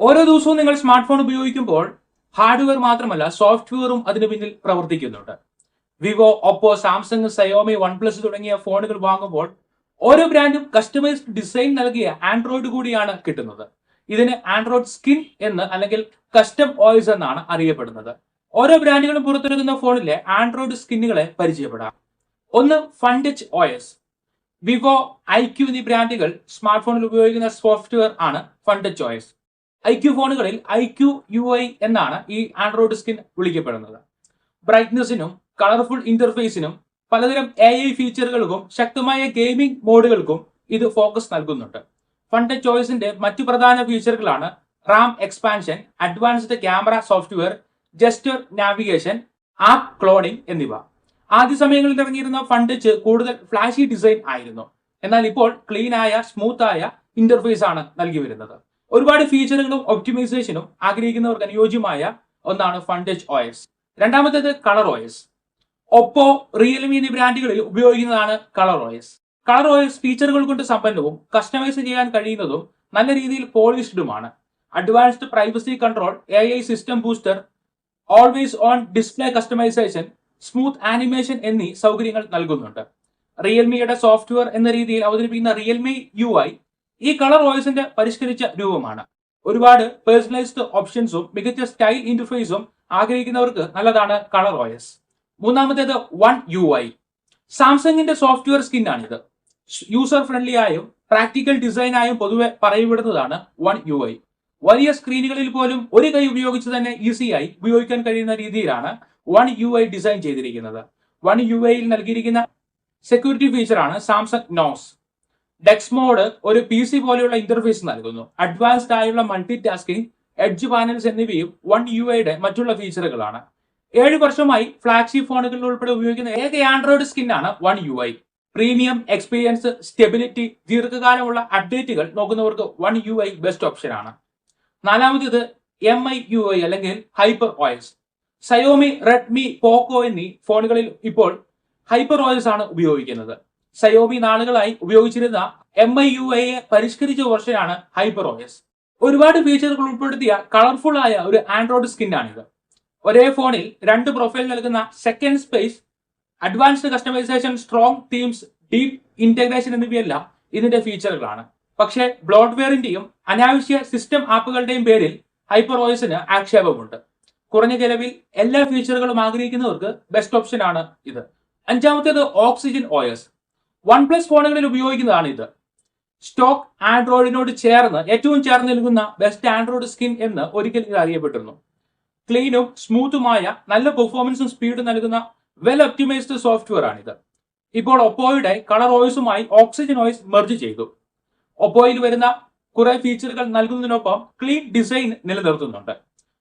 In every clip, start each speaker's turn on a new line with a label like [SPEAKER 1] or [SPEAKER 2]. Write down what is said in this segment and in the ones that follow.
[SPEAKER 1] ഓരോ ദിവസവും നിങ്ങൾ സ്മാർട്ട് ഫോൺ ഉപയോഗിക്കുമ്പോൾ ഹാർഡ്വെയർ മാത്രമല്ല സോഫ്റ്റ്വെയറും അതിന് പിന്നിൽ പ്രവർത്തിക്കുന്നുണ്ട്. Vivo Oppo Samsung Xiaomi OnePlus തുടങ്ങിയ ഫോണുകൾ വാങ്ങുമ്പോൾ ഓരോ ബ്രാൻഡും കസ്റ്റമൈസ്ഡ് ഡിസൈൻ നൽകിയ ആൻഡ്രോയിഡ് കൂടിയാണ് കിട്ടുന്നത്. ഇതിന് ആൻഡ്രോയിഡ് സ്കിൻ എന്ന് അല്ലെങ്കിൽ കസ്റ്റം ഓയിസ് എന്നാണ് അറിയപ്പെടുന്നത്. ഓരോ ബ്രാൻഡുകളും പുറത്തിറങ്ങുന്ന ഫോണിലെ ആൻഡ്രോയിഡ് സ്കിന്നുകളെ പരിചയപ്പെടാം. ഒന്ന് ഫണ്ടച്ച് ഓയസ് വിവോ ഐക്യു എന്നീ ബ്രാൻഡുകൾ സ്മാർട്ട് ഫോണിൽ ഉപയോഗിക്കുന്ന സോഫ്റ്റ്വെയർ ആണ് ഫണ്ടച്ച് ഓയസ് ഐക്യു ഫോണുകളിൽ ഐ ക്യു യു ഐ എന്നാണ് ഈ ആൻഡ്രോയിഡ് സ്കിൻ വിളിക്കപ്പെടുന്നത്. ബ്രൈറ്റ്നെസ്സിനും കളർഫുൾ ഇന്റർഫേസിനും പലതരം എ ഐ ഫീച്ചറുകൾക്കും ശക്തമായ ഗെയിമിംഗ് മോഡുകൾക്കും ഇത് ഫോക്കസ് നൽകുന്നുണ്ട്. ഫണ്ട് ചോയ്സിന്റെ മറ്റു പ്രധാന ഫീച്ചറുകളാണ് RAM expansion advanced camera software gesture navigation app cloning എന്നിവ. ആദ്യ സമയങ്ങളിൽ ഇറങ്ങിയിരുന്ന ഫണ്ടച്ച് കൂടുതൽ ഫ്ലാഷി ഡിസൈൻ ആയിരുന്നു. എന്നാൽ ഇപ്പോൾ ക്ലീനായ സ്മൂത്തായ ഇന്റർഫേസ് ആണ് നൽകി വരുന്നത്. ഒരുപാട് ഫീച്ചറുകളും ഒപ്റ്റിമൈസേഷനും ആഗ്രഹിക്കുന്നവർക്ക് അനുയോജ്യമായ ഒന്നാണ് ഫണ്ടേജ് OS രണ്ടാമത്തേത് കളർ OS ഒപ്പോ റിയൽമി എന്നീ ബ്രാൻഡുകളിൽ ഉപയോഗിക്കുന്നതാണ് കളർ OS കളർ OS ഫീച്ചറുകൾ കൊണ്ട് സമ്പന്നവും കസ്റ്റമൈസ് ചെയ്യാൻ കഴിയുന്നതും നല്ല രീതിയിൽ പോളിഷ്ഡുമാണ്. Advanced privacy control A I system booster always on display customisation smooth animation എന്നീ സൗകര്യങ്ങൾ നൽകുന്നുണ്ട്. റിയൽമിയുടെ സോഫ്റ്റ്വെയർ എന്ന രീതിയിൽ അവതരിപ്പിക്കുന്ന റിയൽമി യു ഐ ഈ കളർ വോയിസിന്റെ പരിഷ്കരിച്ച രൂപമാണ്. ഒരുപാട് പേഴ്സണലൈസ്ഡ് ഓപ്ഷൻസും മികച്ച സ്റ്റൈൽ ഇന്റർഫേസും ആഗ്രഹിക്കുന്നവർക്ക് നല്ലതാണ് കളർ ഓയസ് മൂന്നാമത്തേത് വൺ യു ഐ സാംസങ്ങിന്റെ സോഫ്റ്റ്വെയർ സ്കിൻ ആണിത്. യൂസർ ഫ്രണ്ട്ലി ആയും പ്രാക്ടിക്കൽ ഡിസൈൻ ആയും പൊതുവെ പറയപ്പെടുന്നതാണ് വൺ യു ഐ വലിയ സ്ക്രീനുകളിൽ പോലും ഒരു കൈ ഉപയോഗിച്ച് തന്നെ ഈസിയായി ഉപയോഗിക്കാൻ കഴിയുന്ന രീതിയിലാണ് വൺ യു ഐ ഡിസൈൻ ചെയ്തിരിക്കുന്നത്. വൺ യു ഐയിൽ നൽകിയിരിക്കുന്ന സെക്യൂരിറ്റി ഫീച്ചറാണ് സാംസങ് നോസ് ഡെക്സ് മോഡ് ഒരു പി സി പോലെയുള്ള ഇന്റർഫേസ് നൽകുന്നു. അഡ്വാൻസ്ഡ് ആയുള്ള മൾട്ടി ടാസ്കിംഗ് എഡ്ജ് പാനൽസ് എന്നിവയും വൺ യു ഐയുടെ മറ്റുള്ള ഫീച്ചറുകളാണ് ഏഴ് വർഷമായി ഫ്ലാഗ്ഷിപ്പ് ഫോണുകളിൽ ഉൾപ്പെടെ ഉപയോഗിക്കുന്ന ഏക ആൻഡ്രോയിഡ് സ്കിൻ ആണ് one U I premium experience stability ദീർഘകാലമുള്ള അപ്ഡേറ്റുകൾ നോക്കുന്നവർക്ക് one U I best option ആണ്. നാലാമത്തേത് എം ഐ യു ഐ അല്ലെങ്കിൽ hyper OS Xiaomi Redmi Poco എന്നീ ഫോണുകളിൽ ഇപ്പോൾ ഹൈപ്പർ ഓയിൽസ് ആണ് ഉപയോഗിക്കുന്നത്. സയോമി നാളുകളായി ഉപയോഗിച്ചിരുന്ന എം ഐ യു ഐ പരിഷ്കരിച്ച വെർഷനാണ് ഹൈപ്പർ ഓയസ് ഒരുപാട് ഫീച്ചറുകൾ ഉൾപ്പെടുത്തിയ കളർഫുൾ ആയ ഒരു ആൻഡ്രോയിഡ് സ്കിന്നാണിത് ഒരേ ഫോണിൽ രണ്ട് പ്രൊഫൈൽ നൽകുന്ന second space advanced customisation strong themes deep integration എന്നിവയെല്ലാം ഇതിന്റെ ഫീച്ചറുകളാണ് പക്ഷേ ബ്ലോഡ്വെയറിന്റെയും അനാവശ്യ സിസ്റ്റം ആപ്പുകളുടെയും പേരിൽ ഹൈപ്പർ ഓയസിന് ആക്ഷേപമുണ്ട്. കുറഞ്ഞ ചെലവിൽ എല്ലാ ഫീച്ചറുകളും ആഗ്രഹിക്കുന്നവർക്ക് ബെസ്റ്റ് ഓപ്ഷൻ ആണ് ഇത്. അഞ്ചാമത്തേത് ഓക്സിജൻ ഓയസ് വൺ പ്ലസ് ഫോണുകളിൽ ഉപയോഗിക്കുന്നതാണ് ഇത്. സ്റ്റോക്ക് ആൻഡ്രോയിഡിനോട് ചേർന്ന് ഏറ്റവും ചേർന്ന് നിൽക്കുന്ന ബെസ്റ്റ് ആൻഡ്രോയിഡ് സ്കിൻ എന്ന് ഒരിക്കൽ ഇത് അറിയപ്പെട്ടിരുന്നു. ക്ലീനും സ്മൂത്തുമായ നല്ല പെർഫോമൻസും സ്പീഡും നൽകുന്ന വെൽ ഒപ്റ്റിമൈസ്ഡ് സോഫ്റ്റ്വെയർ ആണിത്. ഇപ്പോൾ ഒപ്പോയുടെ കളർ ഓയിസുമായി ഓക്സിജൻ ഓയിസ് മെർജ് ചെയ്തു. ഒപ്പോയിൽ വരുന്ന കുറെ ഫീച്ചറുകൾ നൽകുന്നതിനൊപ്പം ക്ലീൻ ഡിസൈൻ നിലനിർത്തുന്നുണ്ട്.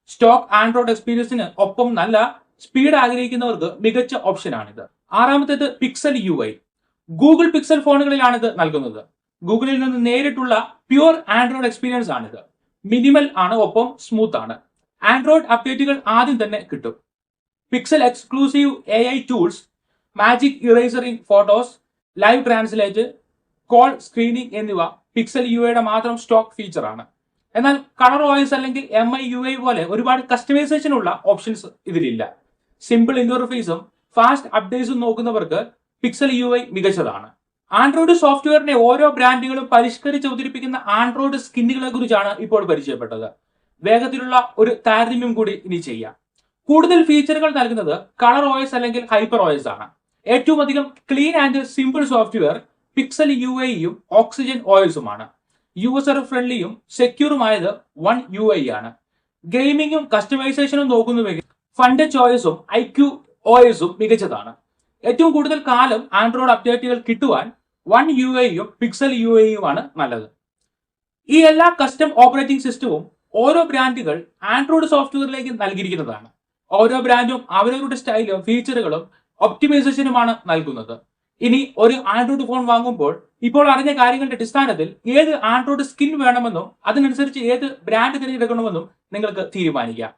[SPEAKER 1] സ്റ്റോക്ക് ആൻഡ്രോയിഡ് എക്സ്പീരിയൻസിന് ഒപ്പം നല്ല സ്പീഡ് ആഗ്രഹിക്കുന്നവർക്ക് മികച്ച ഓപ്ഷനാണിത് ആറാമത്തേത് Pixel U I Google Pixel ഫോണുകളിലാണ് ഇത് നൽകുന്നത്. ഗൂഗിളിൽ നിന്ന് നേരിട്ടുള്ള പ്യുവർ ആൻഡ്രോയിഡ് എക്സ്പീരിയൻസ് ആണിത്. മിനിമൽ ആണ് ഒപ്പം സ്മൂത്ത് ആണ്. ആൻഡ്രോയിഡ് അപ്ഡേറ്റുകൾ ആദ്യം തന്നെ കിട്ടും. Pixel exclusive A I tools magic ഇറേസറിംഗ് photos live translate call screening എന്നിവ പിക്സൽ യു ഐയുടെ മാത്രം സ്റ്റോക്ക് ഫീച്ചർ ആണ്. എന്നാൽ കളർ വോയിസ് അല്ലെങ്കിൽ എം ഐ യു ഐ പോലെ ഒരുപാട് കസ്റ്റമൈസേഷൻ ഉള്ള ഓപ്ഷൻസ് ഇതിലില്ല. സിമ്പിൾ ഇന്റർഫേസും ഫാസ്റ്റ് അപ്ഡേറ്റ്സും നോക്കുന്നവർക്ക് പിക്സൽ യു ഐ മികച്ചതാണ്. ആൻഡ്രോയിഡ് സോഫ്റ്റ്വെയറിനെ ഓരോ ബ്രാൻഡുകളും പരിഷ്കരിച്ച് അവതരിപ്പിക്കുന്ന ആൻഡ്രോയിഡ് സ്കിന്നുകളെ കുറിച്ചാണ് ഇപ്പോൾ പരിചയപ്പെട്ടത്. വേഗത്തിലുള്ള ഒരു താരതമ്യം കൂടി ഇനി ചെയ്യാം. കൂടുതൽ ഫീച്ചറുകൾ നൽകുന്നത് കളർ ഓയസ് അല്ലെങ്കിൽ ഹൈപ്പർ ഓയസ് ആണ്. ഏറ്റവും അധികം clean and simple software Pixel U ഐയും ഓക്സിജൻ ഓയിൽസുമാണ് യൂസർ ഫ്രണ്ട്ലിയും സെക്യൂറുമായത് വൺ യു ഐ ആണ്. ഗെയിമിങ്ങും കസ്റ്റമൈസേഷനും നോക്കുന്നുവെങ്കിൽ ഫണ്ട് ചോയ്സും ഐ ക്യു ഓയസും മികച്ചതാണ്. ഏറ്റവും കൂടുതൽ കാലം ആൻഡ്രോയിഡ് അപ്ഡേറ്റുകൾ കിട്ടുവാൻ വൺ യു എയും പിക്സൽ യു എയുമാണ് നല്ലത്. ഈ എല്ലാ കസ്റ്റം ഓപ്പറേറ്റിംഗ് സിസ്റ്റവും ഓരോ ബ്രാൻഡുകൾ ആൻഡ്രോയിഡ് സോഫ്റ്റ്വെയറിലേക്ക് നൽകിയിരിക്കുന്നതാണ്. ഓരോ ബ്രാൻഡും അവരവരുടെ സ്റ്റൈലും ഫീച്ചറുകളും ഒപ്റ്റിമൈസേഷനുമാണ് നൽകുന്നത്. ഇനി ഒരു ആൻഡ്രോയിഡ് ഫോൺ വാങ്ങുമ്പോൾ ഇപ്പോൾ അറിഞ്ഞ കാര്യങ്ങളുടെ അടിസ്ഥാനത്തിൽ ഏത് ആൻഡ്രോയിഡ് സ്കിൻ വേണമെന്നും അതിനനുസരിച്ച് ഏത് ബ്രാൻഡ് തിരഞ്ഞെടുക്കണമെന്നും നിങ്ങൾക്ക് തീരുമാനിക്കാം.